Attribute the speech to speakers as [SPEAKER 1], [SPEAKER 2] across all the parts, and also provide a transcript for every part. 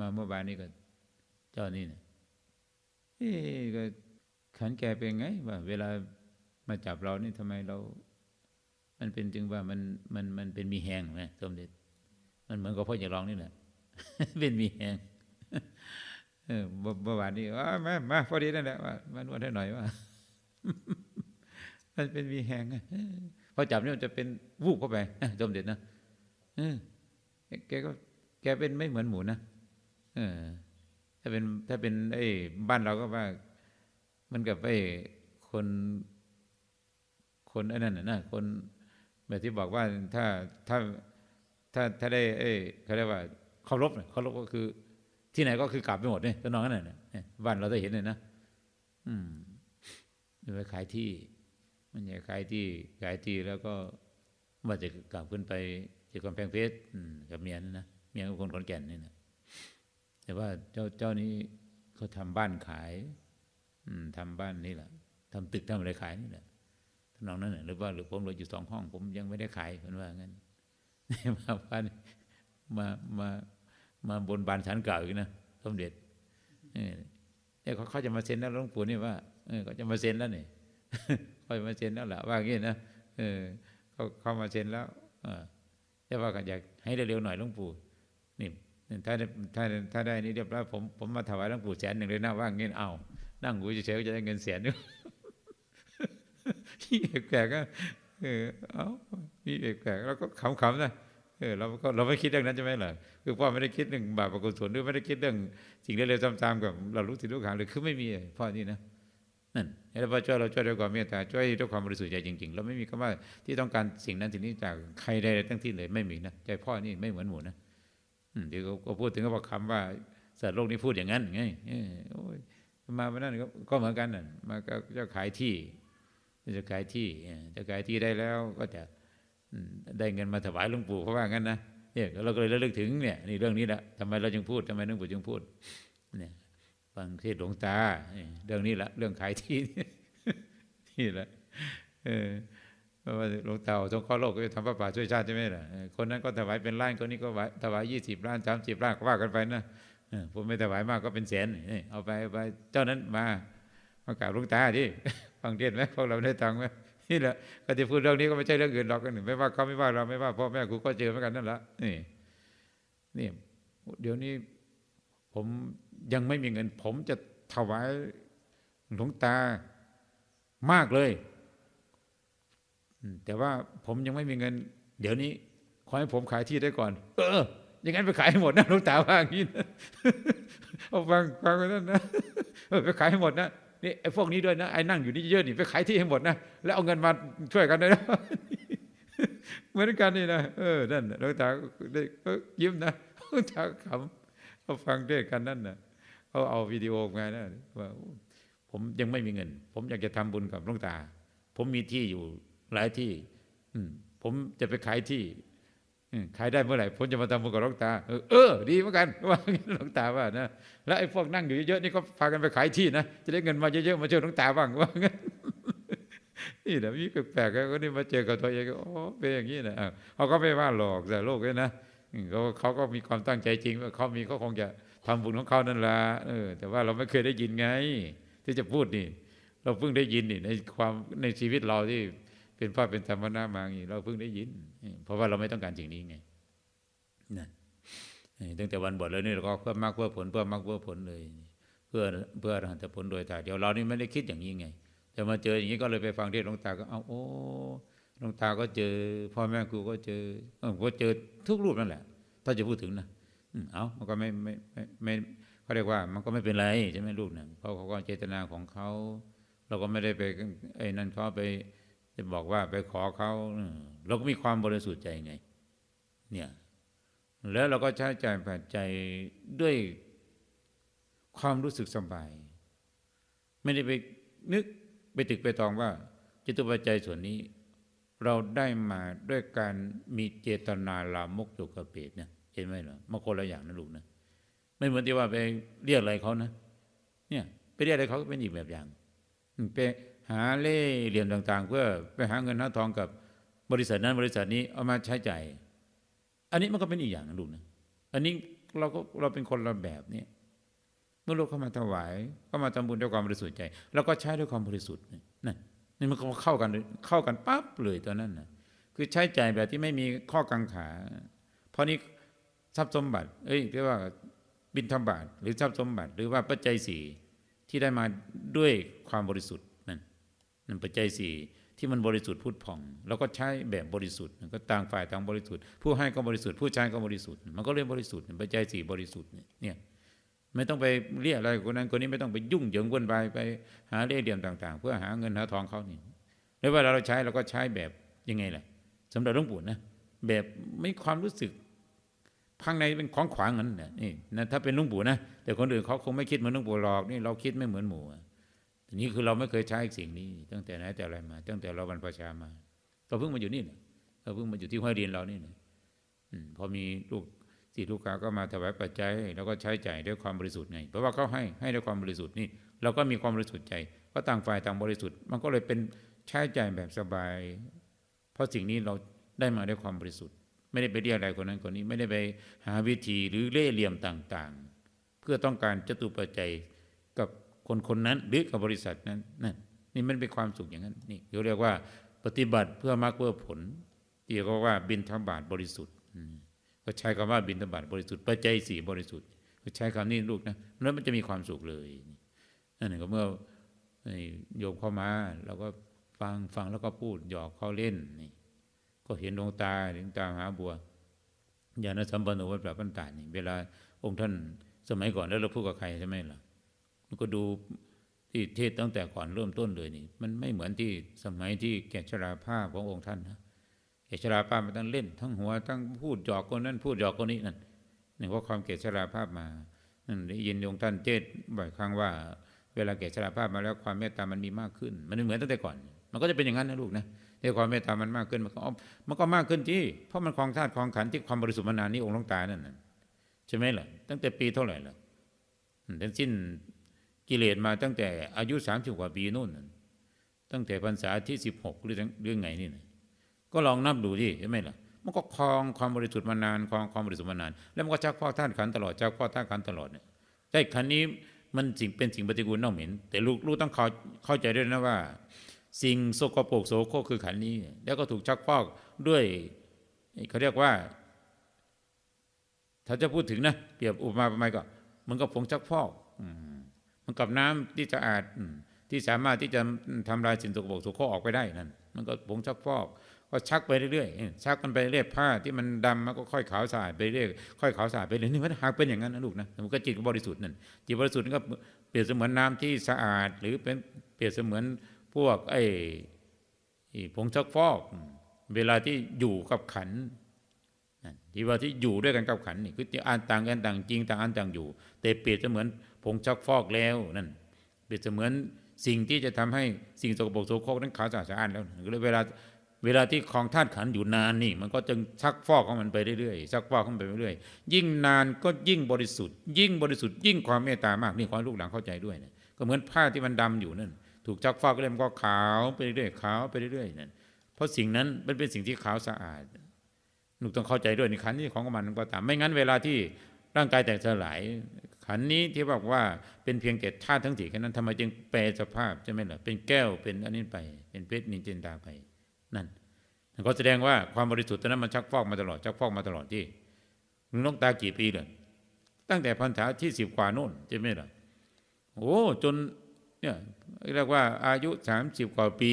[SPEAKER 1] มาเมื่อวานนี้ก็ เจ้านี่นะเอ๊ก็ขันแกเป็นไงว่า เวลามาจับเรานี่ทำไมเรา มันเป็นจึงว่ามันมันมันเป็นมีแหงไหมสมเด็จ มันเหมือนกับพ่ออย่าร้องนี่แหละเป็นมีแหงเออเมื่อวานนี้ว่ามามาพอดีนั่นแหละว่ามานวดให้หน่อยว่ามันเป็นมีแหงพอจับนี่มันจะเป็นวูบเข้าไปสมเด็จนะเออแกก็แกเป็นไม่เหมือนหมูนะ เออ ถ้าเป็นถ้าเป็นไอ้บ้านเราก็ว่า มันกับไอ้คน คนไอ้นั่นน่ะนะคนแบบที่บอกว่าถ้าถ้าถ้าถ้าได้ เอ้ยเขาเรียกว่าเคารพน่ะเคารพก็คือ ที่ไหนก็คือกลับไปหมดเนี่ยตัวน้องนั่นน่ะเนี่ยบ้านเราได้เห็นเลยนะอืมไปขายที่ มันอยากขายที่ขายที่แล้วก็ว่าจะกลับขึ้นไปที่กำแพงเพชรกับเมียนนะเมียของคนขอนแก่นนี่นะ แต่ว่าเจ้าเจ้านี้เขาทำบ้านขาย อืมทำบ้านนี่แหละทำตึกทำอะไรขายนี่แหละทำนองนั้นหรือว่าหรือผมเหลืออยู่สองห้อง ผมยังไม่ได้ขายเพิ่นว่างั้นมาบ้านมามามาบนบานฉันเก่าอีกนะสมเด็จเนี่ยเขาเขาจะมาเซ็นแล้วหลวงปู่นี่ว่าเออเขาจะมาเซ็นแล้วนี่เขาจะมาเซ็นแล้วล่ะว่างี้นะเออเขาเขามาเซ็นแล้วอแต่ว่าก็อยากให้เร็วๆหน่อยหลวงปู่นี่ ถ้าได้ถ้าถ้าได้นี่เรียบร้อยผมผมมาถวายหลวงปู่แสนหนึ่งเลยนะว่างี้เอา นั่งหูเฉยๆก็จะได้เงินแสนนึงที่แปลกๆก็เออเอามีแปลกๆแล้วก็ขำๆนะเออเราก็เราไม่คิดเรื่องนั้นใช่ไหมล่ะคือพ่อไม่ได้คิดเรื่องบาปอกุศลหรือไม่ได้คิดเรื่องสิ่งเร็วๆซ้ำๆกับเรารู้สิ่งรู้ขางเลยคือไม่มีพ่อนี่นะนั่นแล้วพอช่วยเราช่วยด้วยความเมตตาช่วยด้วยความบริสุทธิ์ใจจริง ๆ เราไม่มีคำว่าที่ต้องการสิ่งนั้นสิ่งนี้จากใครใดทั้งที่เลยไม่มีนะใจพ่อนี่ไม่เหมือนหมูนะ อืมเดี๋ยวก็พูดถึงก็บอกคำว่าสัตว์โลกนี้พูดอย่างนั้นไงโอ้ยมาวันนั้นก็เหมือนกันน่ะมาก็จะขายที่จะขายที่จะขายที่ได้แล้วก็จะได้เงินมาถวายหลวงปู่เพราะว่างั้นนะเนี่ยเราก็เลยระลึกถึงเนี่ยนี่เรื่องนี้แหละทำไมเราจึงพูดทำไมหลวงปู่จึงพูดเนี่ยฟังเทศหลวงตาเรื่องนี้แหละเรื่องขายที่นี่แหละเออเพราะ ว่าหลวงตาสงเคราะห์โลกก็ทำพระป่าช่วยชาติใช่ไหมล่ะคนนั้นก็ถวายเป็นล้านคนนี้ก็ถวายยี่สิบล้านสามสิบล้านก็ว่ากันไปนะผมไม่ถวายมากก็เป็นแสนเอาไปเอาไปเจ้านั้นมามากราบหลวงตาดิฟังเทศไหมพวกเราได้ตังค์ไหมนี่แหละก็ที่พูดเรื่องนี้ก็ไม่ใช่เรื่องอื่นหรอกกันไม่ว่าเขาไม่ว่าเราไม่ว่าพ่อแม่ครูก็เจอเหมือนกันนั่นแหละนี่นี่เดี๋ยวนี้ผมยังไม่มีเงิน ผมจะถวายหลวงตามากเลย แต่ว่าผมยังไม่มีเงิน เดี๋ยวนี้ขอให้ผมขายที่ได้ก่อน เออ อย่างนั้นไปขายให้หมดนะหลวงตาว่าอย่างนี้นะเอาฟังฟังไว้นั่นนะเออไปขายให้หมดนะนี่ไอ้พวกนี้ด้วยนะไอ้นั่งอยู่นี่เยอะนี่ไปขายที่ให้หมดนะแล้วเอาเงินมาช่วยกันด้วยนะเหมือนกันนี่นะเออนั่นหลวงตาได้ยิ้มนะหลวงตาขำเขาฟังด้วยกันนั่นนะเขาเอาวิดีโอมานะว่าผมยังไม่มีเงิน ผมอยากจะทำบุญกับหลวงตา ผมมีที่อยู่ หลายที่ อืผมจะไปขายที่ขายได้เมื่อไหร่ผมจะมาทำบุญกับหลวงตา เออ ดีเหมือนกันว่าหลวงตาว่านะแล้วไอ้พวกนั่งอยู่เยอะๆนี่ก็พากันไปขายที่นะจะได้เงินมาเยอะๆมาช่วยหลวงตาบ้างว่างั้นนี่แหละมีแปลกๆก็นี่มาเจอกับตัวเองก็โอ้เป็นอย่างนี้นะเขาก็ไม่ว่าหลอกแต่โลกเลยนะเขาเขาก็มีความตั้งใจจริงว่าเขามีเขาคงจะทำบุญของเขานั่นละเออ แต่ว่าเราไม่เคยได้ยินไง ที่จะพูดนี่ เราเพิ่งได้ยินนี่ในความในชีวิตเราที่ เป็นพระเป็นธรรมนามาอย่างนี้เราเพิ่งได้ยิน เพราะว่าเราไม่ต้องการสิ่งนี้ไงนั่นตั้งแต่วันบวชแล้วนี่เราก็เพื่อมากเพื่อผลเพื่อมากเพื่อผลเลย เพื่อเพื่ออรหันตผลโดยถ่ายเดี๋ยวเรานี่ไม่ได้คิดอย่างนี้ไงแต่มาเจออย่างนี้ก็เลยไปฟังเทศหลวงตาก็เอาโอ้หลวงตาก็เจอ พ่อแม่ครูก็เจอเออก็เจอทุกรูปนั่นแหละ ถ้าจะพูดถึงนะเอามันก็ไม่ไม่ไม่ไม่เขาเรียกว่า มันก็ไม่เป็นไรใช่ไหมลูกเนี่ยเพราะเขาก็เจตนาของเขาเราก็ไม่ได้ไปไอ้นั่นเขาไป จะบอกว่าไปขอเขาเราก็มีความบริสุทธิ์ใจไง เนี่ย แล้วเราก็ใช้ใจายปัจด้วยความรู้สึกสบาย ไม่ได้ไปนึกไปตึกไปตองว่าจิตุปัจจัยส่วนนี้ เราได้มาด้วยการมีเจตนาลามกจุกเปตเนี่ยเห็นไหมเหรอมาคนละอย่างนะลูกนะไม่เหมือนที่ว่าไปเรียกอะไรเขานะ เนี่ย ไปเรียกอะไรเขาก็เป็นอีกแบบอย่างไป หาเล่เหลี่ยมต่างๆ เพื่อไปหาเงินหาทองกับบริษัทนั้นบริษัทนี้เอามาใช้จ่ายอันนี้มันก็เป็นอีกอย่างนะลูกนะอันนี้เราก็เราเป็นคนละแบบเนี่ยเมื่อลูกเข้ามาถวายเข้ามาทำบุญด้วยความบริสุทธิ์ใจเราก็ใช้ด้วยความบริสุทธิ์นี่นั่นนี่มันก็เข้ากันเข้ากันปั๊บเลยตอนนั้นนะคือใช้จ่ายแบบที่ไม่มีข้อกังขา เพราะนี้ทรัพย์สมบัติ เอ้ยเรียกว่าบินธบาตหรือทรัพย์สมบัติ หรือว่าปัจจัยสี่ที่ได้มาด้วยความบริสุทธิ์ นั่นปัจจัยสี่ที่มันบริสุทธิ์พุทธผ่องเราก็ใช้แบบบริสุทธิ์ก็ต่างฝ่ายต่างบริสุทธิ์ ผู้ให้ก็บริสุทธิ์ผู้ใช้ก็บริสุทธิ์มันก็เรียกบริสุทธิ์ปัจจัยสี่บริสุทธิ์เนี่ยไม่ต้องไปเรียกอะไรคนนั้นคนนี้ไม่ต้องไปยุ่งเหยิงวุ่นวายไปหาเล่ห์เหลี่ยมต่าง ๆ เพื่อหาเงินหาทองเขานี่แล้วเวลาเราใช้เราก็ใช้แบบยังไงล่ะสำหรับหลวงปู่นะแบบไม่ความรู้สึกข้างในเป็นของขวางนั้นนะนี่นะถ้าเป็นหลุงปู่นะแต่คนอื่นเขาคงไม่คิดเหมือนหลุงปู่หรอกนี่เราคิดไม่เหมือนหมู่ ทีนี้คือเราไม่เคยใช้สิ่งนี้ ตั้งแต่ไหนแต่อะไรมา ตั้งแต่เราบรรพชามาเราเพิ่งมาอยู่นี่นะเราเพิ่งมาอยู่ที่ห้วยเรียนเรานี่นะอืมพอมีลูกศิลูกค้าก็มาถวายปัจจัยแล้วก็ใช้จ่ายด้วยความบริสุทธิ์ไง เพราะว่าเขาให้ให้ด้วยความบริสุทธิ์นี่เราก็มีความบริสุทธิ์ใจ ก็ต่างฝ่ายต่างบริสุทธิ์ มันก็เลยเป็นใช้จ่ายแบบสบาย เพราะสิ่งนี้เราได้มาด้วยความบริสุทธิ์ ไม่ได้ไปเรียกอะไรคนนั้นคนนี้ไม่ได้ไปหาวิธีหรือเล่เหลี่ยมต่างๆ เพื่อต้องการจตุปัจจัยกับ คนคนนั้นหรือกับบริษัทนั้นนั่นนี่มันเป็นความสุขอย่างนั้นนี่เขาเรียกว่าปฏิบัติเพื่อมรรคเพื่อผล ที่เขาว่าบินทบาทบริสุทธิ์ก็ใช้คำว่าบินทบาทบริสุทธิ์ปัจจัยสี่บริสุทธิ์ก็ใช้คำนี้ลูกนะแล้วมันจะมีความสุขเลยนั่นก็เมื่อโยมเข้ามาเราก็ฟังฟังแล้วก็พูดหยอกเขาเล่นนี่ก็เห็นดวงตาถึงตาหาบัวญาณสัมปันโนวัดปราบปันตานี่เวลาองค์ท่านสมัยก่อนแล้วเราพูดกับใครใช่ไหมล่ะ ก็ดูที่เทศตั้งแต่ก่อนเริ่มต้นเลยนี่ มันไม่เหมือนที่สมัยที่แกชราภาพขององค์ท่านนะแกชราภาพมันต้งเล่น ทั้งหัวทั้งพูดหยอกคนนั้นพูดหยอกคนนี้นั่นนี่เพราะความแกชราภาพมานั่นได้ยินองค์ท่านเทศบ่อยครั้งว่า เวลาแกชราภาพมาแล้วความเมตตามันมีมากขึ้น มันไม่เหมือนตั้งแต่ก่อน มันก็จะเป็นอย่างนั้นนะลูกนะในความเมตตามันมากขึ้นมันก็มันก็มากขึ้นที่เพราะมันคลองธาตุคลองขันที่ความบริสุทธิ์มานานนี้องค์ลวงตานั่นใช่ไหมล่ะตั้งแต่ปีเท่าไหร่ล่ะทั้งสิ้น กิเลสมาตั้งแต่อายุสามสิบกว่าปีนู่น ตั้งแต่พรรษาที่สิบหกหรือเรื่องไงนี่นะก็ลองนับดูที่ใช่ไหมล่ะมันก็คลองความบริสุทธิ์มานานคลองความบริสุทธิ์มานาน แล้วมันก็ชักพ่อท่านขันตลอดชักพ่อท่านขันตลอดเนี่ยใช่ขันนี้มันสิ่งเป็นสิ่งปฏิกูลน่าเหม็น แต่ลูกลูกต้องเข้าเข้าใจด้วยนะว่า สิ่งโสกโปกโสโครกคือขันนี้ แล้วก็ถูกชักฟอกด้วยเขาเรียกว่า ถ้าจะพูดถึงนะเปรียบอุปมาประมาณก็มันก็ผงชักฟอกมั นกับน้ำที่สะอาดที่สามารถที่จะทำลายสิ่งสกปรกโสโครกออกไปได้นั่นมันก็ผงชักฟอกก็ชักไปเรื่อยๆชักกันไปเรื่อยผ้าที่มันดำมันก็ค่อยขาวสะอาดไปเรื่อยค่อยขาวสะอาดไปเรื่อยนี่มันหากเป็นอย่างนั้นนะลูกนะมันก็จิตบริสุทธิ์นั่นจิตบริสุทธิ์ก็เปรียบเสมือนน้ำที่สะอาด หรือเป็นเปรียบเสมือนพวกไอ้ผงชักฟอก เวลาที่อยู่กับขันที่ว่าที่อยู่ด้วยกันกับขันนี่คืออ่านต่างกันต่างจริงต่างอันต่างอยู่ แต่เปรียบเสมือน ผงชักฟอกแล้วนั่นเปรียบเสมือนสิ่งที่จะทำให้สิ่งสกปรกโสโครกนั้นขาวสะอาดสะอาดแล้วเวลาเวลาที่คลองธาตุขันอยู่นานนี่ มันก็จึงชักฟอกของมันไปเรื่อยๆชักฟอกของมันไปเรื่อยๆยิ่งนานก็ยิ่งบริสุทธิ์ ยิ่งบริสุทธิ์ยิ่งความเมตตามากนี่ความลูกหลังเข้าใจด้วยนะก็เหมือนผ้าที่มันดำอยู่นั่นถูกชักฟอกก็เลยมันก็ขาวไปเรื่อยๆขาวไปเรื่อยๆนั่นเพราะสิ่งนั้นมันเป็นสิ่งที่ขาวสะอาดลูกต้องเข้าใจด้วยในขันนี้ของมันก็ตามไม่งั้นเวลาที่ ร่างกายแตกสลาย ขันนี้ที่บอกว่าเป็นเพียงแต่ธาตุทั้งสี่แค่นั้นทำไมจึงแปลสภาพใช่ไหมล่ะเป็นแก้วเป็นอันนี้ไป เป็นเพชรนินจินดาไปนั่นก็แสดงว่าความบริสุทธิ์นั้นมันชักฟอกมาตลอดชักฟอกมาตลอดที่ลุงนกตากี่ปีเลยตั้งแต่พรรษาที่สิบกว่านู่นใช่ไหมล่ะโอ้จนเนี่ยเรียกว่าอายุสามสิบกว่าปี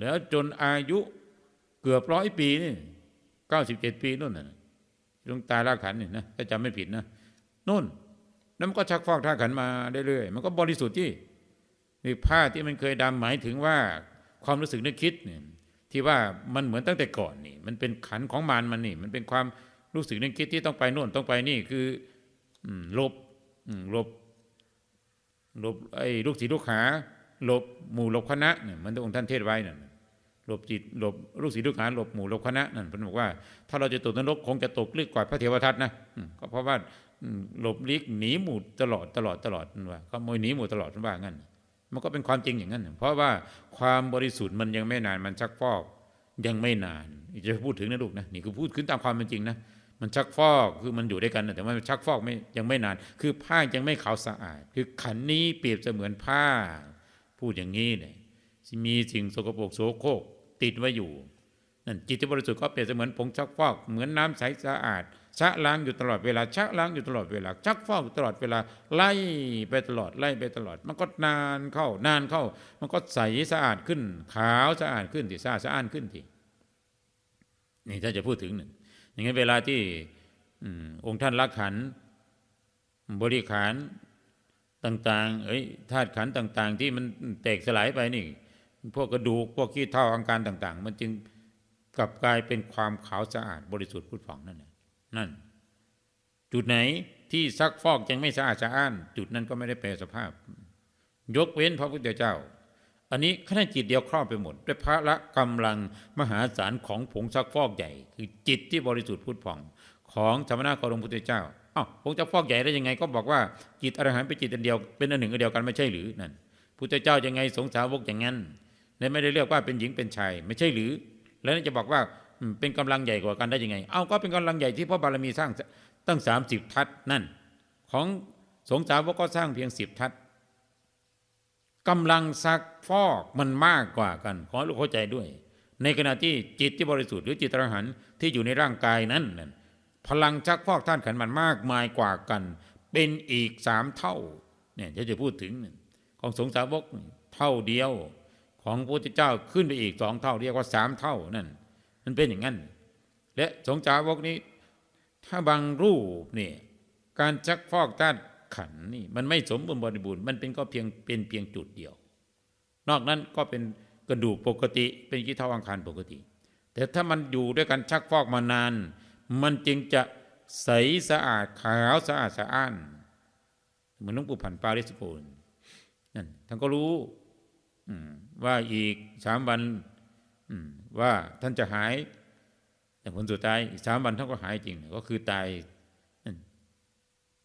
[SPEAKER 1] แล้วจนอายุเกือบร้อยปีนี่เก้าสิบเจ็ดปีนู่นน่ะ ลุงตาลาขันนี่นะถ้าจำไม่ผิดนะนู่นแล้วมันก็ชักฟอกท่าขันมาเรื่อยๆมันก็บริสุทธิ์ที่นี่ผ้าที่มันเคยดำหมายถึงว่าความรู้สึกนึกคิดเนี่ยที่ว่ามันเหมือนตั้งแต่ก่อนนี่ มันเป็นขันของมารมันนี่ มันเป็นความรู้สึกนึกคิดที่ต้องไปโน่นต้องไปนี่คือลบลบลบไอ้ลูกศิษย์ลูกหาลบหมู่ลบคณะเนี่ยมันองค์ท่านเทศไว้นั่น ลบจิตหลบลูกศิษย์ลูกหาหลบหมู่ลบคณะนั่นเพิ่นบอกว่า ถ้าเราจะตกนรกคงจะตกลึกกว่าพระเทวทัตนะก็เพราะว่าหลบลิกหนีหมู่ตลอดตลอดตลอดว่าขโมยหนีหมู่ตลอดว่างั้น มันก็เป็นความจริงอย่างนั้น เพราะว่าความบริสุทธิ์มันยังไม่นานมันชักฟอกยังไม่นานจะพูดถึงนะลูกนะนี่คือพูดขึ้นตามความเป็นจริงนะมันชักฟอกคือมันอยู่ด้วยกันนะแต่ว่ามันชักฟอกไม่ยังไม่นาน คือผ้ายังไม่ขาวสะอาด คือขันนี้เปรียบเสมือนผ้า พูดอย่างนี้เนี่ยมีสิ่งสกปรกโสโครก ติดไว้อยู่นั่นจิตที่บริสุทธิ์ก็เปรียบเสมือนผงชักฟอกเหมือนน้ำใสสะอาดชะล้างอยู่ตลอดเวลาชะล้างอยู่ตลอดเวลาชักฟอกอยู่ตลอดเวลาไล่ไปตลอดไล่ไปตลอด มันก็นานเข้านานเข้า มันก็ใสสะอาดขึ้น ขาวสะอาดขึ้นที่สะอาดสะอ้านขึ้นทีนี่ถ้าจะพูดถึงหนึ่งอย่างนั้นเวลาที่อองค์ท่านรักขันบริขารต่าง ๆ เอ้ยธาตุขันต่าง ๆ ที่มันแตกสลายไปนี่ พวกกระดูกพวกขี้เท่าอาการต่าง ๆ มันจึงกลับกลายเป็นความขาวสะอาดบริสุทธิ์พุทธผ่องนั่นแหละนั่น จุดไหนที่ซักฟอกยังไม่สะอาดสะอ้าน จุดนั้นก็ไม่ได้แปลสภาพ ยกเว้นพระพุทธเจ้า อันนี้ขณะจิตเดียวครอบไปหมด ด้วยพระละกำลังมหาศาลของผงซักฟอกใหญ่ คือจิตที่บริสุทธิ์พุทธผ่อง ของธรรมนาคารมพุทธเจ้าอ้าวผงซักฟอกใหญ่ได้ยังไง ก็บอกว่าจิตอรหันต์เป็นจิตอันเดียวเป็นอันหนึ่งอันเดียวกันไม่ใช่หรือนั่นพุทธเจ้ายังไงสงสาวกอย่างนั้น และไม่ได้เรียกว่าเป็นหญิงเป็นชาย ไม่ใช่หรือ แล้วจะบอกว่าเป็นกำลังใหญ่กว่ากันได้ยังไง เอาก็เป็นกำลังใหญ่ที่พระบารมีสร้างตั้ง30ทัศนั่น ของสงสาวกก็สร้างเพียงสิบทัศกำลังซักฟอกมันมากกว่ากัน ขอให้ลูกเข้าใจด้วย ในขณะที่จิตที่บริสุทธิ์หรือจิตอรหันที่อยู่ในร่างกายนั้นนั่นพลังชักฟอกท่านขันมันมากมายกว่ากัน เป็นอีกสามเท่าเนี่ยจะจะพูดถึงของสงสาวกเท่าเดียว ของพระพุทธเจ้าขึ้นไปอีกสองเท่า เรียกว่าสามเท่านั่นมันเป็นอย่างนั้น และสงสาวกนี้ ถ้าบางรูปนี่การชักฟอกธาตุขันนี่มันไม่สมบูรณ์บริบูรณ์มันเป็นก็เพียงเป็นเพียงจุดเดียว นอกนั้นก็เป็นกระดูกปกติเป็นกิเท่าอังคารปกติ แต่ถ้ามันอยู่ด้วยกันชักฟอกมานาน มันจึงจะใสสะอาดขาวสะอาดสะอ้านเหมือนหลวงปู่ผันปาริสโกนนั่นท่านก็รู้ ว่าอีกสามวันว่าท่านจะหายแต่ผลสุดท้ายอีกสามวันท่านก็หายจริง ก็คือตายนั่น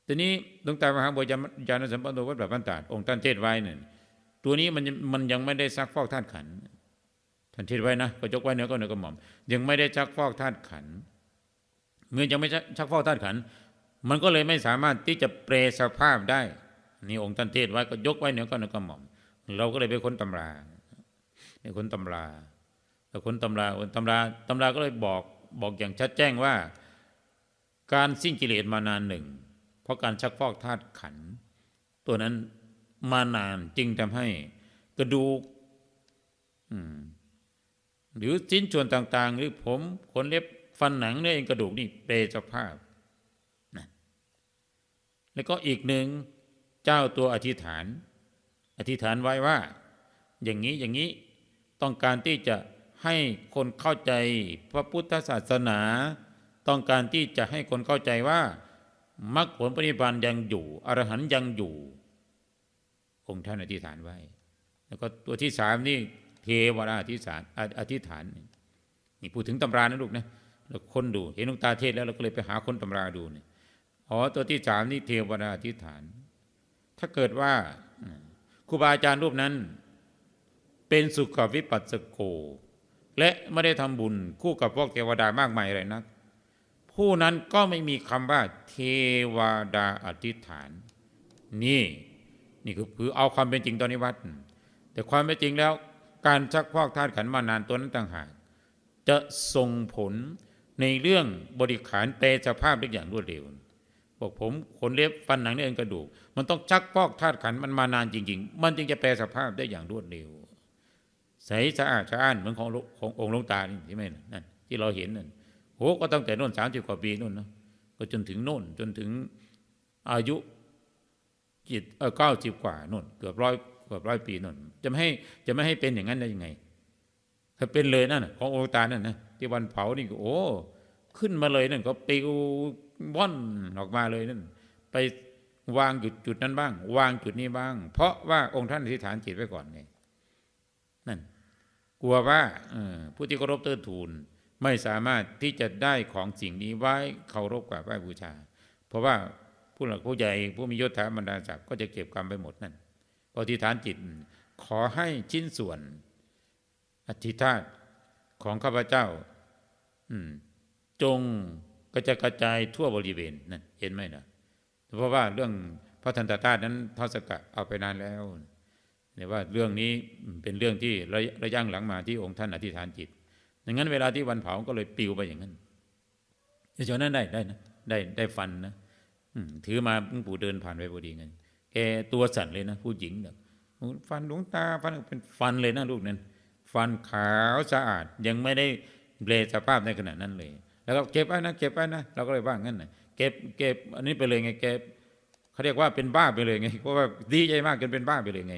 [SPEAKER 1] ทีนี้หลวงตามหาบัวยานสัมปันโนวัดแบบพันตาดองค์ท่านเทศไว้เนี่ยตัวนี้มันมันยังไม่ได้ซักฟอกธาตุขันท่านเทศไว้นะก็ยกไว้เนื้อก็เนื้อกระหม่อม ยังไม่ได้ชักฟอกธาตุขันเมื่อยังไม่ชักฟอกธาตุขัน มันก็เลยไม่สามารถที่จะเปรสภาพได้ นี่องค์ท่านเทศไว้ก็ยกไว้เนื้อก็เนื้อกระหม่อม เราก็เลยไปค้นตำราไปค้นตำราแต่ค้นตำราตำราตำราก็เลยบอกบอกอย่างชัดแจ้งว่า การสิ้นกิเลสมานานหนึ่ง เพราะการชักฟอกธาตุขัน ตัวนั้นมานานจึงทำให้กระดูกหรือชิ้นส่วนต่าง ๆ หรือผมขนเล็บฟันหนังเนื้อเอ็นกระดูกนี่เปรสภาพนะแล้วก็อีกหนึ่งเจ้าตัวอธิษฐาน อธิษฐานไว้ว่า อย่างนี้อย่างนี้ต้องการที่จะให้คนเข้าใจพระพุทธศาสนา ต้องการที่จะให้คนเข้าใจว่ามรรคผลปฏิบัติยังอยู่อรหันยังอยู่ องค์ท่านอธิษฐานไว้ แล้วก็ตัวที่สามนี่เทวดาอธิษฐานอธิษฐานนี่พูดถึงตำรานะลูกนะเราคนดูเห็นลวงตาเทศแล้วเราก็เลยไปหาคนตำราดูเนี่ยอ๋อตัวที่สามนี่เทวดาอธิษฐาน ถ้าเกิดว่า รูบาอาจารย์รูปนั้น เป็นสุขวิปัสสโก และไม่ได้ทำบุญคู่กับพวกเทวดามากมายอะไรนัก ผู้นั้นก็ไม่มีคำว่าเทวดาอธิษฐาน นี่นี่คือคือเอาความเป็นจริงตอนนี้วัด แต่ความเป็นจริงแล้วการชักพอกธาตุขันมานานตัวนั้นต่างหากจะส่งผลในเรื่องบริขารแปรสภาพได้อย่างรวดเร็ว บอกผมขนเล็บฟันหนังเนื้อเอ็นกระดูก มันต้องชักพอกธาตุขันมันมานานจริง ๆ มันจึงจะแปรสภาพได้อย่างรวดเร็ว ใสสะอาดสะอ้านเหมือนของขององค์ลงตานี่ใช่ไหมนั่นที่เราเห็นนั่นโหก็ตั้งแต่โน่นสามสิบกว่าปีโน่นนะก็จนถึงโน่นจนถึงอายุจิตเก้าสิบกว่าโน่นเกือบร้อยเกือบร้อยปีโน่นจะไม่ให้จะไม่ให้เป็นอย่างนั้นได้ยังไง ถ้าเป็นเลยนั่นขององค์ตานั่นนะที่วันเผานี่ก็โอ้ขึ้นมาเลยนั่นก็ปิว ว่อนออกมาเลยนั่นไปวางจุดจุดนั้นบ้าง วางจุดนี้บ้าง เพราะว่าองค์ท่านอธิษฐานจิตไว้ก่อนไงนั่น กลัวว่าผู้ที่เคารพเติมทูลไม่สามารถที่จะได้ของสิ่งนี้ไว้เคารพกราบไหว้บูชา เพราะว่าผู้หลักผู้ใหญ่ผู้มียศถาบรรดาศักดิ์ก็จะเก็บกรรมไปหมดนั่นอธิษฐานจิต ขอให้ชิ้นส่วนอธิษฐานของข้าพเจ้าจง ก็จะกระจายทั่วบริเวณนั่นเห็นไหมนะเพราะว่าเรื่องพระทันตธาตุนั้นทศกัณฐ์เอาไปนานแล้วเนี่ยว่าเรื่องนี้เป็นเรื่องที่ระยะระย่างหลังมาที่องค์ท่านอธิษฐานจิตอย่างนั้นเวลาที่วันเผาก็เลยปิวไปอย่างนั้นเฉยๆนั้นได้ได้นะได้ได้ฟันนะถือมาหลวงปู่เดินผ่านไปพอดีไงแกตัวสั่นเลยนะผู้หญิงเนี่ยฟันหลวงตาฟันเป็นฟันเลยนะลูกนั้น ฟันขาวสะอาดยังไม่ได้เบลสภาพในขณะนั้นเลย แล้วก็เก็บไว้นะเก็บไว้นะเราก็เลยว่างั้นนะเก็บเก็บอันนี้ไปเลยไงเก็บเขาเรียกว่าเป็นบ้าไปเลยไงเพราะว่าดีใจมากจนเป็นบ้าไปเลยไง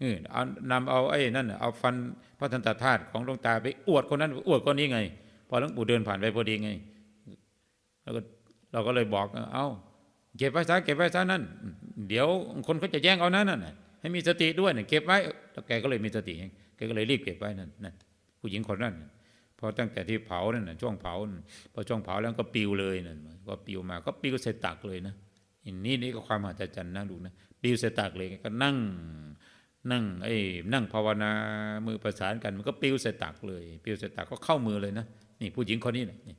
[SPEAKER 1] เออเอานำเอาไอ้นั่นเอาฟันพระทันตธาตุของหลวงตาไปอวดคนนั้นอวดคนนี้ไง พอหลวงปู่เดินผ่านไปพอดีไง แล้วก็เราก็เลยบอกเอาเก็บไว้ซะเก็บไว้ซะนั่น เดี๋ยวคนเขาจะแย่งเอานั้นน่ะให้มีสติด้วยน่ะเก็บไว้แล้วแกก็เลยมีสติแกก็เลยรีบเก็บไว้นั่นนั่นผู้หญิงคนนั้น พอตั้งแต่ที่เผานั่นน่ะช่วงเผาพอช่วงเผาแล้วก็ปิวเลยนั่นก็ปิวมาก็ปิวใส่ตักเลยนะนี่นี่ก็ความมหัศจรรย์นะลูนะปิวใส่ตักเลยก็นั่งนั่งไอ้นั่งภาวนามือประสานกันมันก็ปิวใส่ตักเลยปิวใส่ตักก็เข้ามือเลยนะนี่ผู้หญิงคนนี้แหละนี่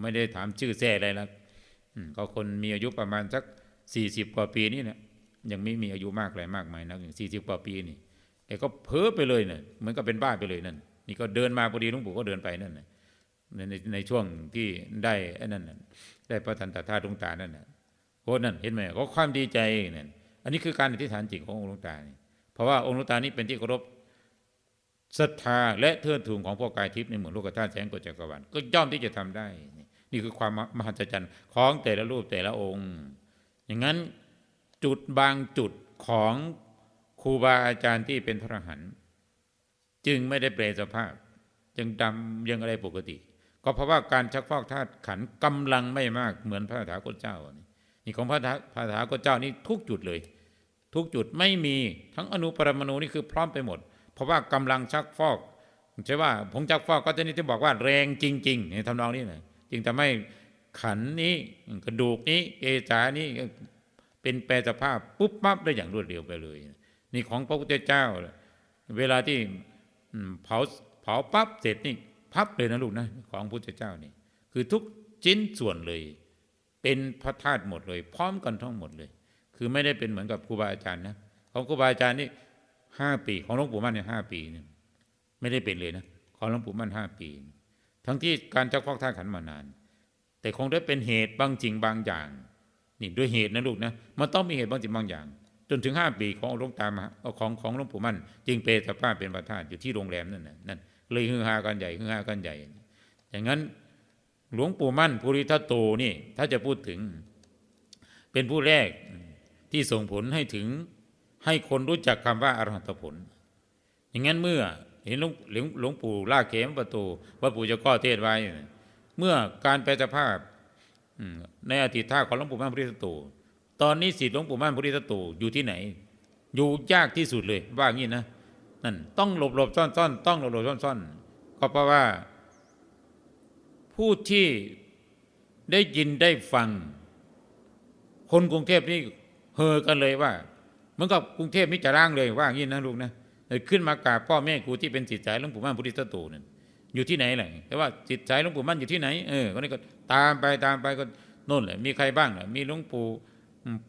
[SPEAKER 1] ไม่ได้ถามชื่อแท้อะไรแล้วอืมก็คนมีอายุประมาณสักสี่สิบกว่าปีนี่เนี่ยยังไม่มีอายุมากอะไรมากมายนักสี่สิบกว่าปีนี่แต่ก็เพ้อไปเลยเนี่ยเหมือนกับเป็นบ้าไปเลยนั่น นี่ก็เดินมาพอดีหลวงปู่ก็เดินไปนั่นนะในในในช่วงที่ได้ไอ้นั่นได้พระทันตธาตุหลวงตานั่นน่ะโคนั่นเห็นไหมก็ความดีใจนั่นอันนี้คือการอธิษฐานจิตขององค์หลวงตานี่เพราะว่าองค์หลวงตานี้เป็นที่เคารพศรัทธาและเทิดทูนของพวกกายทิพย์ในหมู่โลกธาตุแสงกฎจักรวาลก็ย่อมที่จะทำได้นี่นี่คือความมหัศจรรย์ของแต่ละรูปแต่ละองค์ อย่างนั้นจุดบางจุดของครูบาอาจารย์ที่เป็นพระหัน จึงไม่ได้เปลสภาพ จึงดำยังอะไรปกติ ก็เพราะว่าการชักฟอกธาตุขันธ์กำลังไม่มากเหมือนพระถาคตเจ้านี่นี่ของพระพระถาคตเจ้านี่ทุกจุดเลย ทุกจุดไม่มีทั้งอนุปรมาณูนี่คือพร้อมไปหมด เพราะว่ากำลังชักฟอกใช่ว่าผงชักฟอกก็จะนี่ที่บอกว่าแรงจริงๆในทำนองนี้นะจึงทำให้ขันนี้กระดูกนี้เอจานี้เป็นแปรสภาพปุ๊บปั๊บได้อย่างรวดเร็วไปเลย นี่ของพระพุทธเจ้า เวลาที่ เผาเผาปั๊บเสร็จนี่พับเลยนะลูกนะของพระพุทธเจ้านี่ คือทุกชิ้นส่วนเลย เป็นพระธาตุหมดเลย พร้อมกันทั้งหมดเลย คือไม่ได้เป็นเหมือนกับครูบาอาจารย์นะของครูบาอาจารย์นี่ห้าปี ของหลวงปู่มั่นเนี่ยห้าปีเนี่ยไม่ได้เป็นเลยนะของหลวงปู่มั่นห้าปี ทั้งที่การจักฟอกท่าขันมานาน แต่คงได้เป็นเหตุบางจริงบางอย่างนี่ด้วยเหตุนะลูกนะมันต้องมีเหตุบางจริงบางอย่าง จนถึงห้าปีของหลวงตามาของของหลวงปู่มั่นจึงเปรสภาพเป็นประธานอยู่ที่โรงแรมนั่นนะนั่นเลยฮือฮากันใหญ่ฮือฮากันใหญ่ อย่างนั้นหลวงปู่มั่นภูริทัตโตนี่ถ้าจะพูดถึง เป็นผู้แรกที่ส่งผลให้ถึงให้คนรู้จักคำว่าอรหัตผล อย่างนั้นเมื่อเห็นหลวงหลวงปู่ล่าเขมประตูว่าปู่จะก้อเทศไว้ เมื่อการแปลสภาพในอธิท่าของหลวงปู่มั่นพุทธโต ตอนนี้สิทธิหลวงปู่มั่นพุทธโตอยู่ที่ไหน อยู่ยากที่สุดเลยว่างี้นะนั่นต้องหลบหลบซ่อนซ่อนต้องหลบหลบซ่อนซ่อนก็เพราะว่า ผู้ที่ได้ยินได้ฟัง คนกรุงเทพนี่เฮอกันเลยว่าเหมือนกับกรุงเทพมิจร่างเลยว่างี้นะลูกนะขึ้นมากราบพ่อแม่ครูที่เป็นจิตใจหลวงปู่มั่นพุทธิตโตนั่นอยู่ที่ไหนแหละแต่ว่าจิตใจหลวงปู่มั่นอยู่ที่ไหนเออก็นี่ก็ตามไปตามไปก็โน่นแหละมีใครบ้างล่ะมีหลวงปู่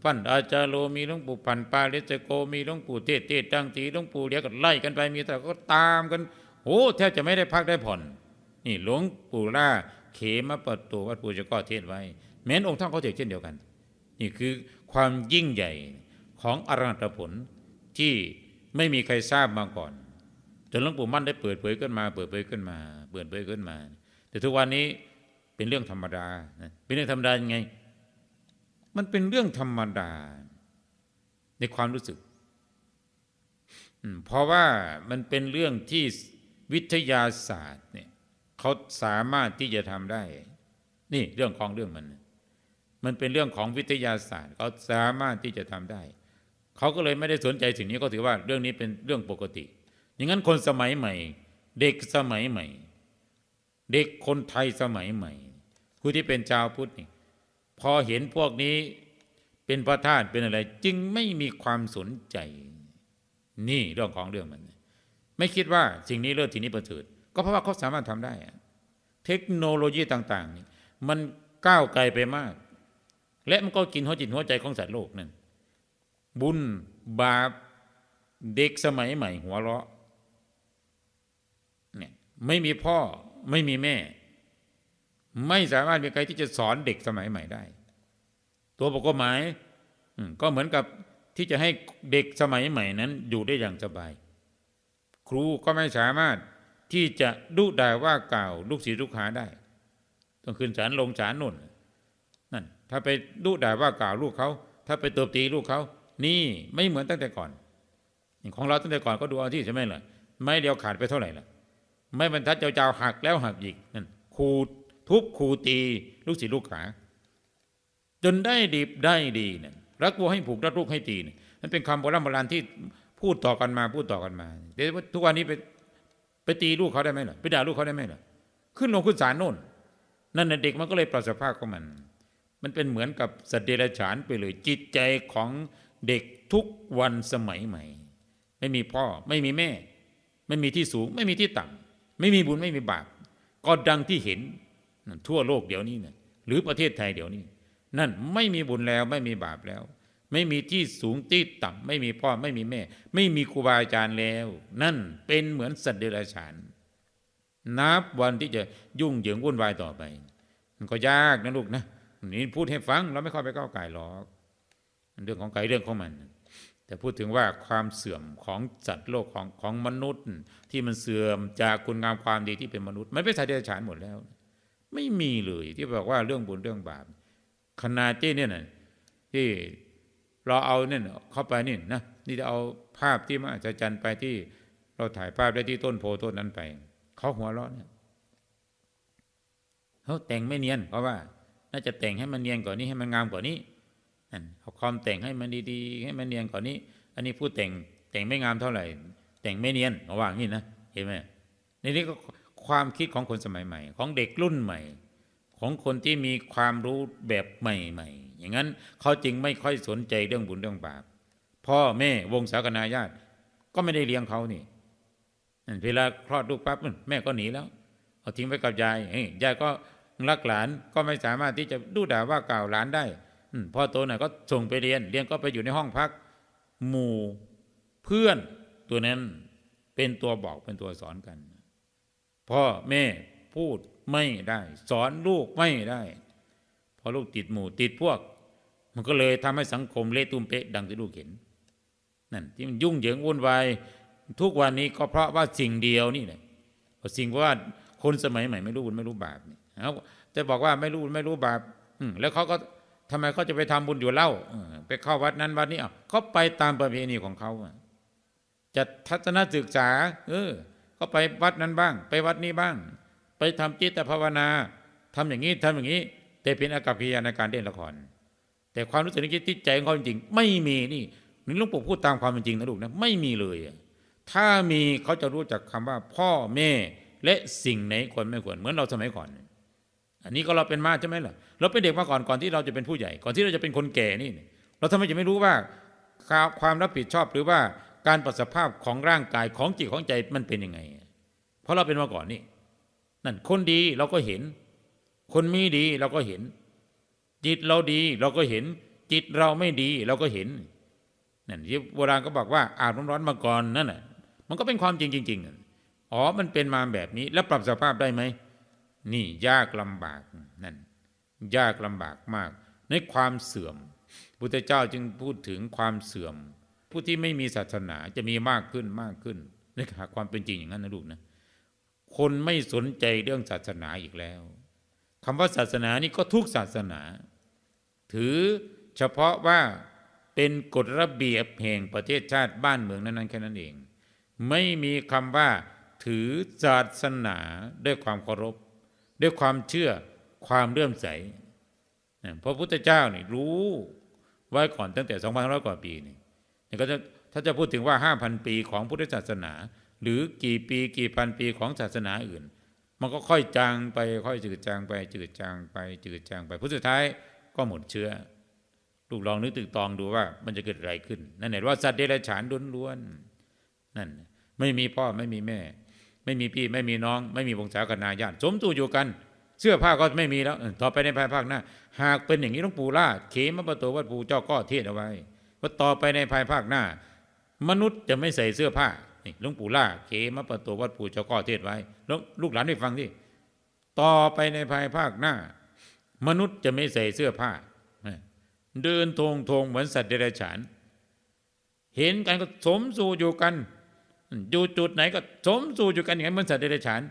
[SPEAKER 1] ปั้นอาจารโลมีหลวงปู่พันปาเลสโกมีหลวงปู่เทศเทศตังตีหลวงปู่เดียวก็ไล่กันไปมีแต่ก็ตามกันโอ้แทบจะไม่ได้พักได้ผ่อน นี่หลวงปู่ล่าเขมประตูวัดปู่จะก็เทศไว้ แม้นองค์ท่านเขาเทศเช่นเดียวกัน นี่คือความยิ่งใหญ่ของอรหัตผลที่ไม่มีใครทราบมาก่อนจนหลวงปู่มั่นได้เปิดเผยขึ้นมา เปิดเผยขึ้นมา เปิดเผยขึ้นมา แต่ทุกวันนี้เป็นเรื่องธรรมดาเป็นเรื่องธรรมดายังไง มันเป็นเรื่องธรรมดา ในความรู้สึก เพราะว่ามันเป็นเรื่องที่วิทยาศาสตร์เนี่ยเขาสามารถที่จะทำได้ นี่เรื่องของเรื่องมัน มันเป็นเรื่องของวิทยาศาสตร์เขาสามารถที่จะทำได้ เขาก็เลยไม่ได้สนใจสิ่งนี้ก็ถือว่าเรื่องนี้เป็นเรื่องปกติ อย่างนั้นคนสมัยใหม่ เด็กสมัยใหม่ เด็กคนไทยสมัยใหม่ผู้ที่เป็นชาวพุทธนี่ พอเห็นพวกนี้เป็นพระธาตุเป็นอะไร จึงไม่มีความสนใจ นี่เรื่องของเรื่องมัน ไม่คิดว่าสิ่งนี้เลิศสิ่งนี้ประเสริฐก็เพราะว่าเขาสามารถทำได้ เทคโนโลยีต่างๆ มัน
[SPEAKER 2] ก้าวไกลไปมาก และมันก็กินหัวจิตหัวใจของสัตว์โลกนั่นบุญบาปเด็กสมัยใหม่ หัวเราะเนี่ยไม่มีพ่อไม่มีแม่ ไม่สามารถมีใครที่จะสอนเด็กสมัยใหม่ได้ ตัวบทกฎหมายก็เหมือนกับที่จะให้เด็กสมัยใหม่นั้นอยู่ได้อย่างสบาย ครูก็ไม่สามารถที่จะดุด่าว่ากล่าวลูกศิษย์ลูกหาได้ ต้องขึ้นศาลลงศาลนุ่นนั่น ถ้าไปดุด่าว่ากล่าวลูกเขา ถ้าไปตบตีลูกเขานี่ไม่เหมือนตั้งแต่ก่อนของเราตั้งแต่ก่อนก็ดูเอาที่ใช่ไหมล่ะ ไม่เดียวขาดไปเท่าไหร่ล่ะ ไม่บรรทัดเจ้าๆหักแล้วหักอีกนั่นครู ทุบครูตีลูกศิษย์ลูกหาจนได้ดีได้ดีเนี่ยรักวัวให้ผูกรักลูกให้ตีเนี่ยนั่นเป็นคำโบราณโบราณที่พูดต่อกันมาพูดต่อกันมาแต่ว่าทุกวันนี้ไปไปตีลูกเขาได้ไหมล่ะไปด่าลูกเขาได้ไหมล่ะขึ้นลงขึ้นศาลโน่น นั่นน่ะเด็กมันก็เลยปรับสภาพของมัน มันเป็นเหมือนกับสัตว์เดรัจฉานไปเลยจิตใจของเด็กทุกวันสมัยใหม่ ไม่มีพ่อไม่มีแม่ ไม่มีที่สูง ไม่มีที่ต่ำไม่มีบุญไม่มีบาปก็ดังที่เห็น ทั่วโลกเดี๋ยวนี้เนะหรือประเทศไทยเดี๋ยวนี้ นั่นไม่มีบุญแล้วไม่มีบาปแล้ว ไม่มีที่สูงที่ต่ำไม่มีพ่อไม่มีแม่ ไม่มีครูบาอาจารย์แล้ว นั่นเป็นเหมือนสัตว์เดรัจฉานนับวันที่จะยุ่งเหยิงวุ่นวายต่อไป มันก็ยากนะลูกนะนี่พูดให้ฟังเราไม่เข้าไปก้าวไก่หรอกเรื่องของไก่เรื่องของมัน แต่พูดถึงว่าความเสื่อมของสัตว์โลกของของมนุษย์ ที่มันเสื่อมจากคุณงามความดีที่เป็นมนุษย์ มันเป็นสัตว์เดรัจฉานหมดแล้ว ไม่มีเลยที่บอกว่าเรื่องบุญเรื่องบาปขนาดที่เนี่ยนะที่เราเอาเนี่ยเข้าไปนี่นะนี่จะเอาภาพที่มาจัจันไปที่เราถ่ายภาพได้ที่ต้นโพต้นนั้นไปเขาหัวเราะเนี่ยเขาแต่งไม่เนียนเพราะว่า น่าจะแต่งให้มันเนียนกว่านี้ให้มันงามกว่านี้นั่นเอาความแต่งให้มันดีๆ ให้มันเนียนกว่านี้ อันนี้พูดแต่งแต่งไม่งามเท่าไหร่ แต่งไม่เนียนเขาว่าอย่างี้นะเห็นไหมในนี้ก็ ความคิดของคนสมัยใหม่ ของเด็กรุ่นใหม่ ของคนที่มีความรู้แบบใหม่ๆ อย่างนั้นเขาจึงไม่ค่อยสนใจเรื่องบุญเรื่องบาปพ่อแม่วงศาคณาญาติ ก็ไม่ได้เลี้ยงเขานี่เวลาคลอดลูกปั๊บแม่ก็หนีแล้ว เอาทิ้งไว้กับยายเฮ้ยยายก็รักหลานก็ไม่สามารถที่จะดูด่าว่ากล่าวหลานได้พ่อโตหน่อยก็ส่งไปเรียนเรียนก็ไปอยู่ในห้องพัก หมู่เพื่อนตัวนั้นเป็นตัวบอกเป็นตัวสอนกัน พ่อแม่พูดไม่ได้ สอนลูกไม่ได้พอลูกติดหมู่ติดพวก มันก็เลยทำให้สังคมเละตุ้มเป๊ะดังที่ลูกเห็นนั่นที่มันยุ่งเหยิงวุ่นวายทุกวันนี้ก็เพราะว่าสิ่งเดียวนี่แหละเพราะสิ่งว่าคนสมัยใหม่ไม่รู้บุญไม่รู้บาปนี่เอาจะบอกว่าไม่รู้บุญไม่รู้บาปอืแล้วเขาก็ทำไมเขาจะไปทำบุญอยู่เล่าไปเข้าวัดนั้นวัดนี้อะเขาไปตามประเพณีของเขาจะทัศนศึกษา เออ ก็ไปวัดนั้นบ้าง ไปวัดนี้บ้าง ไปทำจิตภาวนาทำอย่างนี้ทำอย่างนี้ แต่เป็นอากับกิริยาในการเล่นละคร แต่ความรู้สึกนึกคิดที่ใจของเขาจริงๆไม่มีนี่นี่หลุงปู่พูดตามความเป็นจริงนะลูกนะไม่มีเลยถ้ามีเขาจะรู้จักคำว่าพ่อแม่และสิ่งไหนควรไม่ควรเหมือนเราสมัยก่อน อันนี้ก็เราเป็นมาใช่ไหมล่ะเราเป็นเด็กมาก่อนก่อนที่เราจะเป็นผู้ใหญ่ ก่อนที่เราจะเป็นคนแก่นี่ เราทำไมจะไม่รู้ว่าความรับผิดชอบหรือว่า การปรับสภาพของร่างกายของจิตของใจมันเป็นยังไง เพราะเราเป็นมาก่อนนี่นั่นคนดีเราก็เห็น คนมีดีเราก็เห็น จิตเราดีเราก็เห็น จิตเราไม่ดีเราก็เห็นนั่นที่โบราณก็บอกว่าอาบน้ำร้อนมาก่อนนั่นน่ะมันก็เป็นความจริงจริงๆอ๋อมันเป็นมาแบบนี้แล้วปรับสภาพได้ไหมนี่ยากลำบากนั่นยากลำบากมาก ในความเสื่อมพุทธเจ้าจึงพูดถึงความเสื่อม ผู้ที่ไม่มีศาสนาจะมีมากขึ้นมากขึ้นในหากความเป็นจริงอย่างนั้นนะลูกนะคนไม่สนใจเรื่องศาสนาอีกแล้วคำว่าศาสนานี่ก็ทุกศาสนา ถือเฉพาะว่าเป็นกฎระเบียบแห่งประเทศชาติบ้านเมืองนั้นๆแค่นั้นเอง ไม่มีคำว่าถือศาสนาด้วยความเคารพ ด้วยความเชื่อความเลื่อมใสพระพุทธเจ้านี่รู้ไว้ก่อนตั้งแต่ 2,500 กว่าปีนี่ ก็จะถ้าจะพูดถึงว่า 5,000 ปีของพุทธศาสนา หรือกี่ปีกี่พันปีของศาสนาอื่น มันก็ค่อยจางไปค่อยจืดจางไป จืดจางไป จืดจางไปพุทธสุดท้ายก็หมดเชื้อลูกลองนึกตึกตองดูว่ามันจะเกิดอะไรขึ้น นั่นเห็นว่าสัตว์เดรัจฉานล้วนๆนั่นไม่มีพ่อไม่มีแม่ ไม่มีพี่ไม่มีน้อง ไม่มีวงศาคณาญาติสมตูอยู่กัน เสื้อผ้าก็ไม่มีแล้วต่อไปในภายภาคหน้า หากเป็นอย่างนี้หลวงปูล่าเขมประตูวัดปูเจ้าก็เทศเอาไว้ ว่าต่อไปในภายภาคหน้า มนุษย์จะไม่ใส่เสื้อผ้านี่หลวงปู่ล่าเขมประตูวัดปู่เจ้าก็เทศไว้แล้วลูกหลานได้ฟังที่ต่อไปในภายภาคหน้า มนุษย์จะไม่ใส่เสื้อผ้า เดินทงทงเหมือนสัตว์เดรัจฉาน เห็นกันก็สมสู่อยู่กัน อยู่จุดไหนก็สมสู่อยู่กันอย่างนั้นเหมือนสัตว์เดรัจฉาน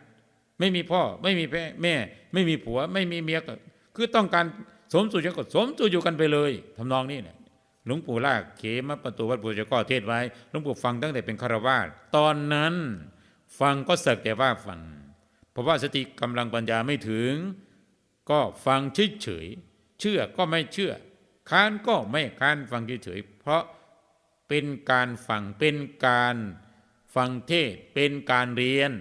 [SPEAKER 2] ไม่มีพ่อไม่มีแม่ ไม่มีผัว ไม่มีเมียก็คือต้องการสมสู่อยู่ก็สมสู่อยู่กันไปเลยทำนองนี้เนี่ย หลวงปู่ลากเขมประตูวัดปู่เจ้าก็เทศไว้หลวงปู่ฟังตั้งแต่เป็นคารวาสตอนนั้นฟังก็สักแต่ว่าฟัง เพราะว่าสติกำลังปัญญาไม่ถึง ก็ฟังเฉยๆเชื่อก็ไม่เชื่อ ค้านก็ไม่ค้านฟังเฉยๆเพราะเป็นการฟังเป็นการฟังเทศเป็นการเรียน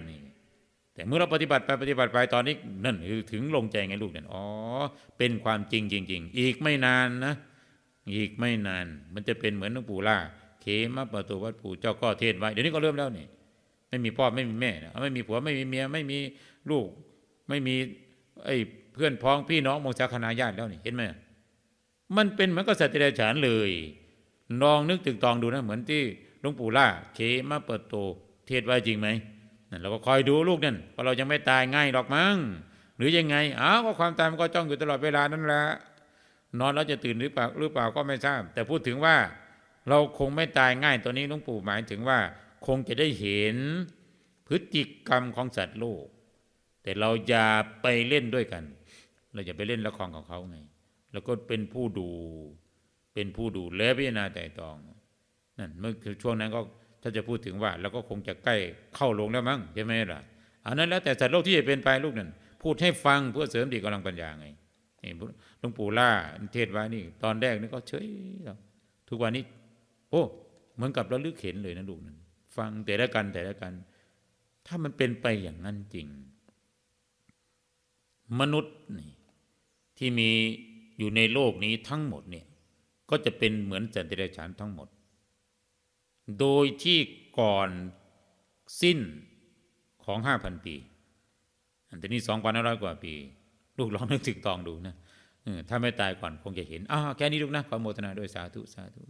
[SPEAKER 2] แต่เมื่อเราปฏิบัติไปปฏิบัติไปตอนนี้นั่นคือถึงลงใจไงลูกเนี่ยอ๋อเป็นความจริงจริงๆอีกไม่นานนะ อีกไม่นาน มันจะเป็นเหมือนหลวงปู่ล่าเขมาประตูวัดปู่เจ้าก็เทศไว้เดี๋ยวนี้ก็เริ่มแล้วนี่ไม่มีพ่อไม่มีแม่ไม่มีผัวไม่มีเมียไม่มีลูก ไม่มีไอ้เพื่อนพ้องพี่น้องมงสาคณาญาติแล้วนี่เห็นไหมมันเป็นเหมือนกับสัตว์เดรัจฉานเลยลองนึกตึกตองดูนะเหมือนที่หลวงปู่ล่าเขมาเปิดโตเทศไว้จริงไหมนั่นเราก็คอยดูลูกนั่นเพราะเรายังไม่ตายง่ายหรอกมั้งหรือยังไงอ้าวความตายมันก็จ้องอยู่ตลอดเวลานั่นแหละ นอนแล้วจะตื่นหรือเปล่าหรือเปล่าก็ไม่ทราบ แต่พูดถึงว่าเราคงไม่ตายง่ายตัวนี้หลวงปู่หมายถึงว่าคงจะได้เห็นพฤติกรรมของสัตว์โลก แต่เราอย่าไปเล่นด้วยกัน เราอย่าไปเล่นละครของเขาไงแล้วก็เป็นผู้ดูเป็นผู้ดูและพิจารณาแต่ตองนั่นเมื่อช่วงนั้นก็ถ้าจะพูดถึงว่าเราก็คงจะใกล้เข้าลงแล้วมั้งใช่ไหมล่ะอันนั้นแล้วแต่สัตว์โลกที่จะเป็นไปลูกนั่นพูดให้ฟังเพื่อเสริมดีกำลังปัญญาไงนี่ งปู่ล่าเทศไว้นี่ ตอนแรกนี่ก็เฉยทุกวันนี้ โอ้เหมือนกับระลึกเห็นเลยนะลูกนั่นฟังแต่ละกันแต่ละกัน ถ้ามันเป็นไปอย่างนั้นจริง มนุษย์นี่ที่มีอยู่ในโลกนี้ทั้งหมดเนี่ยก็จะเป็นเหมือนสัตว์เดรัจฉานทั้งหมด โดยที่ก่อนสิ้นของห้าพันปี อันนี้สองพันห้าร้อยกว่าปี ลูกลองนึกถึงตองดูนะเถ้าไม่ตายก่อนคงจะเห็นอ้าวแค่นี้ลูกนะขอโมทนาด้วยสาธุสาธุ